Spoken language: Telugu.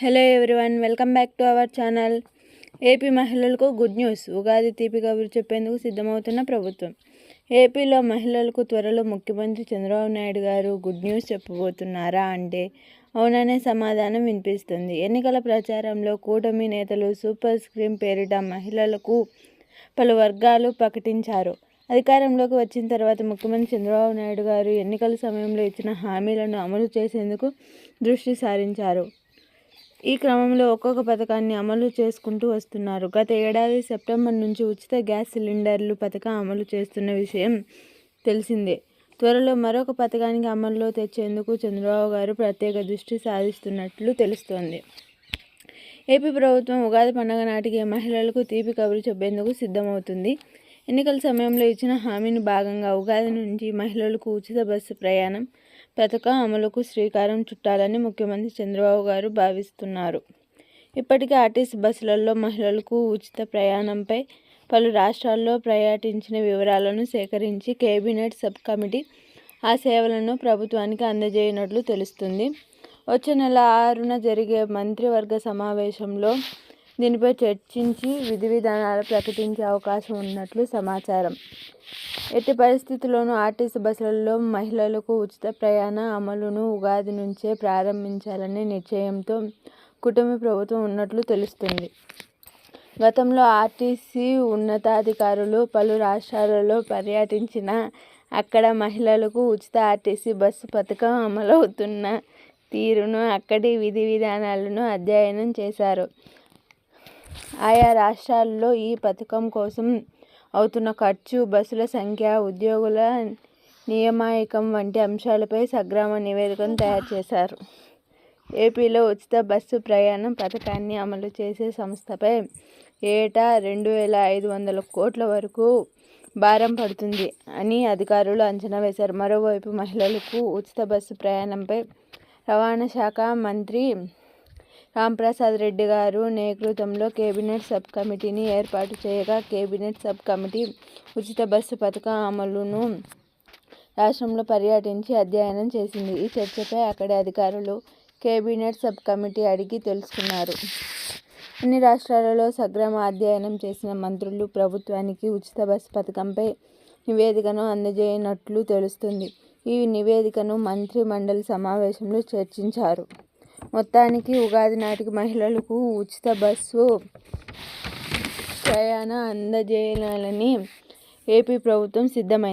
Hello everyone welcome back to our channel. AP మహిళలకు గుడ్ న్యూస్. ఉగాది తీపి కబురు చెప్పేందుకు సిద్ధమవుతున్న ప్రభుత్వం. ఏపీలో మహిళలకు త్వరలో ముఖ్యమంత్రి చంద్రబాబు నాయుడు గారు గుడ్ న్యూస్ చెప్పబోతున్నారా అంటే అవుననే సమాధానం వినిపిస్తుంది. ఎన్నికల ప్రచారంలో కూటమి నేతలు సూపర్ స్క్రీన్ పేరిట మహిళలకు పలు వర్గాలు ప్రకటించారు. అధికారంలోకి వచ్చిన తర్వాత ముఖ్యమంత్రి చంద్రబాబు నాయుడు గారు ఎన్నికల సమయంలో ఇచ్చిన హామీలను అమలు చేసేందుకు దృష్టి సారించారు. ఈ క్రమంలో ఒక్కొక్క పథకాన్ని అమలు చేసుకుంటూ వస్తున్నారు. గత ఏడాది సెప్టెంబర్ నుంచి ఉచిత గ్యాస్ సిలిండర్లు పథకం అమలు చేస్తున్న విషయం తెలిసిందే. త్వరలో మరొక పథకానికి అమల్లో తెచ్చేందుకు చంద్రబాబు గారు ప్రత్యేక దృష్టి సాధిస్తున్నట్లు తెలుస్తోంది. ఏపీ ప్రభుత్వం ఉగాది పండుగ నాటికి మహిళలకు తీపి కబురు చెప్పేందుకు సిద్ధమవుతుంది. ఎన్నికల సమయంలో ఇచ్చిన హామీని భాగంగా ఉగాది నుంచి మహిళలకు ఉచిత బస్సు ప్రయాణం పథకం అమలుకు శ్రీకారం చుట్టాలని ముఖ్యమంత్రి చంద్రబాబు గారు భావిస్తున్నారు. ఇప్పటికే ఆర్టీసీ బస్సులలో మహిళలకు ఉచిత ప్రయాణంపై పలు రాష్ట్రాల్లో పర్యటించిన వివరాలను సేకరించి కేబినెట్ సబ్ కమిటీ ఆ సేవలను ప్రభుత్వానికి అందజేయనట్లు తెలుస్తుంది. వచ్చే నెల ఆరున జరిగే మంత్రివర్గ సమావేశంలో దీనిపై చర్చించి విధి విధానాలు ప్రకటించే అవకాశం ఉన్నట్లు సమాచారం. ఎట్టి పరిస్థితుల్లోనూ ఆర్టీసీ బస్సులలో మహిళలకు ఉచిత ప్రయాణ అమలును ఉగాది నుంచే ప్రారంభించాలనే నిశ్చయంతో కుటుంబ ప్రభుత్వం ఉన్నట్లు తెలుస్తుంది. గతంలో ఆర్టీసీ ఉన్నతాధికారులు పలు రాష్ట్రాలలో పర్యటించిన అక్కడ మహిళలకు ఉచిత ఆర్టీసీ బస్సు పథకం అమలవుతున్న తీరును అక్కడి విధి విధానాలను అధ్యయనం చేశారు. ఆయా రాష్ట్రాల్లో ఈ పథకం కోసం అవుతున్న ఖర్చు బస్సుల సంఖ్య ఉద్యోగుల నియామకం వంటి అంశాలపై సగ్రామ నివేదికను తయారు చేశారు. ఏపీలో ఉచిత బస్సు ప్రయాణం పథకాన్ని అమలు చేసే సంస్థపై ఏటా రెండు వేల ఐదు వందల కోట్ల వరకు భారం పడుతుంది అని అధికారులు అంచనా వేశారు. మరోవైపు మహిళలకు ఉచిత బస్సు ప్రయాణంపై రవాణా శాఖ మంత్రి రాంప్రసాద్ రెడ్డి గారు నేతృత్వంలో కేబినెట్ సబ్ కమిటీని ఏర్పాటు చేయగా కేబినెట్ సబ్ కమిటీ ఉచిత బస్సు పథకం అమలును రాష్ట్రంలో పర్యటించి అధ్యయనం చేసింది. ఈ చర్చపై అక్కడి అధికారులు కేబినెట్ సబ్ కమిటీ అడిగి తెలుసుకున్నారు. అన్ని రాష్ట్రాలలో సగ్రమ అధ్యయనం చేసిన మంత్రులు ప్రభుత్వానికి ఉచిత బస్సు పథకంపై నివేదికను అందజేయనట్లు తెలుస్తుంది. ఈ నివేదికను మంత్రి మండలి సమావేశంలో చర్చించారు. మొత్తానికి ఉగాది నాటికి మహిళలకు ఉచిత బస్సు ప్రయాణ అందజేయాలని ఏపీ ప్రభుత్వం సిద్ధమైంది